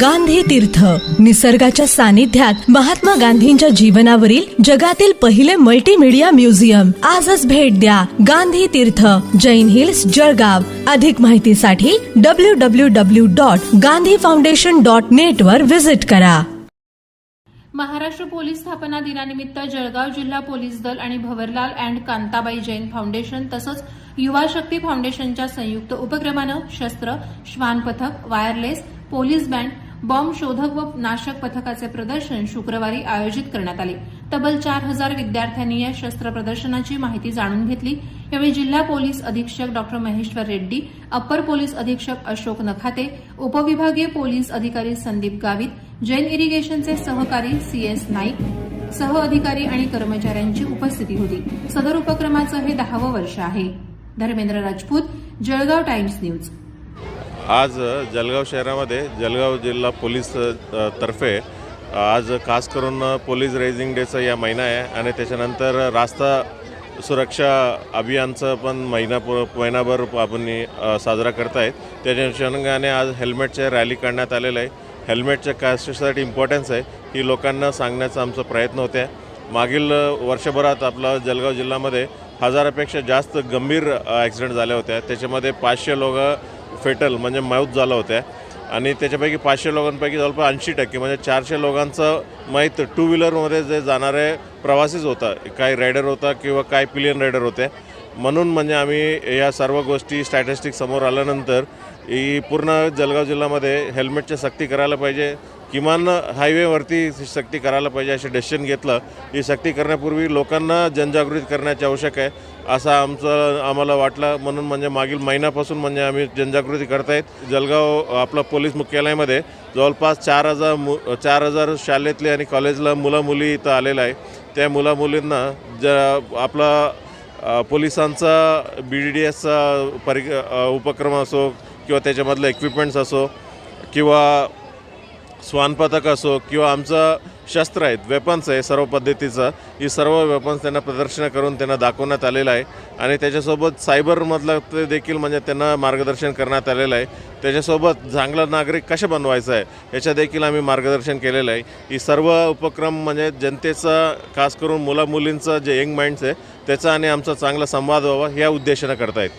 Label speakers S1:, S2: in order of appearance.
S1: गांधी तीर्थ. निसर्गाच्या सानिध्यात महात्मा गांधींच्या जीवनावरील जगातील पहिले मल्टीमीडिया म्युझियम आजच भेट द्या गांधी तीर्थ जैन हिल्स जळगाव. अधिक माहितीसाठी W W W dot Gandhi foundation dot net वर व्हिजिट करा.
S2: महाराष्ट्र पोलीस स्थापना दिनानिमित्त जळगाव जिल्हा पोलीस दल आणि भवरलाल अँड कांताबाई जैन फाउंडेशन तसंच युवा शक्ती फाउंडेशनच्या संयुक्त उपक्रमानं शस्त्र श्वान पथक वायरलेस पोलीस बँड बॉम्ब शोधक व नाशक पथकाचे प्रदर्शन शुक्रवारी आयोजित करण्यात आले. तब्बल चार हजार विद्यार्थ्यांनी या शस्त्र प्रदर्शनाची माहिती जाणून घेतली. यावेळी जिल्हा पोलीस अधीक्षक डॉक्टर महेश्वर रेड्डी अप्पर पोलीस अधीक्षक अशोक नखाते उपविभागीय पोलीस अधिकारी संदीप गावित जैन इरिगेशनचे सहकारी सी एस नाईक सह अधिकारी आणि कर्मचाऱ्यांची उपस्थिती होती. सदर उपक्रमाचं हे दहावं वर्ष आहे. Dharmendra Rajput Jalgaon times news.
S3: आज जळगाव शहरामध्ये जळगाव जिल्हा पोलीस तर्फे आज खास करून पोलीस रेझिंग डेचा या महिना आहे आणि त्याच्यानंतर रास्ता सुरक्षा अभियानचं पण महिना महिनाभर आपण साजरा करतायत. त्याच्या अनुषंगाने आज हेल्मेटच्या रॅली काढण्यात आलेलं आहे. हेल्मेटच्या कास्टसाठी इम्पॉर्टन्स आहे. ही लोकांना सांगण्याचा आमचा प्रयत्न होत्या. मागील वर्षभरात आपला जळगाव जिल्ह्यामध्ये हजारापेक्षा जास्त गंभीर ॲक्सिडेंट झाल्या होत्या. त्याच्यामध्ये पाचशे लोकं फेटल म्हणजे मौत झालं होत्या आणि त्याच्यापैकी पाचशे लोकांपैकी जवळपास ऐंशी टक्के म्हणजे चारशे लोकांचं माहीत टू व्हीलरमध्ये जे जाणारे प्रवासीच होता. काही रायडर होता किंवा काही पिलियन रायडर होते. म्हणून म्हणजे आम्ही या सर्व गोष्टी स्टॅटिस्टिक समोर आल्यानंतर ही पूर्ण जळगाव जिल्ह्यामध्ये हेल्मेटची सक्ती करायला पाहिजे. किमान हायवेवरती सक्ती करायला पाहिजे असे डिसिशन घेतलं. ही सक्ती करण्यापूर्वी लोकांना जनजागृती करण्याची आवश्यक आहे असं आमचं आम्हाला वाटलं. म्हणून म्हणजे मागील महिन्यापासून म्हणजे आम्ही जनजागृती करतायत. जळगाव आपलं पोलीस मुख्यालयामध्ये जवळपास चार हजार मु चार हजार शाळेतले आणि कॉलेजला मुलं मुली इथं आलेलं आहे. त्या मुलामुलींना ज आपला पोलिसांचा बी डी डी एसचा परि उपक्रम असो किंवा त्याच्यामधलं इक्विपमेंट्स असो किंवा स्वानपथक असो किंवा आमचं शस्त्र आहेत. वेपन्स आहे सर्व पद्धतीचं. ही सर्व वेपन्स त्यांना प्रदर्शन करून त्यांना दाखवण्यात आलेलं आहे. आणि त्याच्यासोबत सायबरमधलं ते देखील म्हणजे त्यांना मार्गदर्शन करण्यात आलेलं आहे. त्याच्यासोबत चांगला नागरिक कसे बनवायचं आहे याच्या देखील आम्ही मार्गदर्शन केलेलं आहे. ही सर्व उपक्रम म्हणजे जनतेचा खास करून मुलामुलींचं जे यंग माइंड्स आहे त्याचा आणि आमचा चांगला संवाद व्हावा ह्या उद्देशानं करतायत.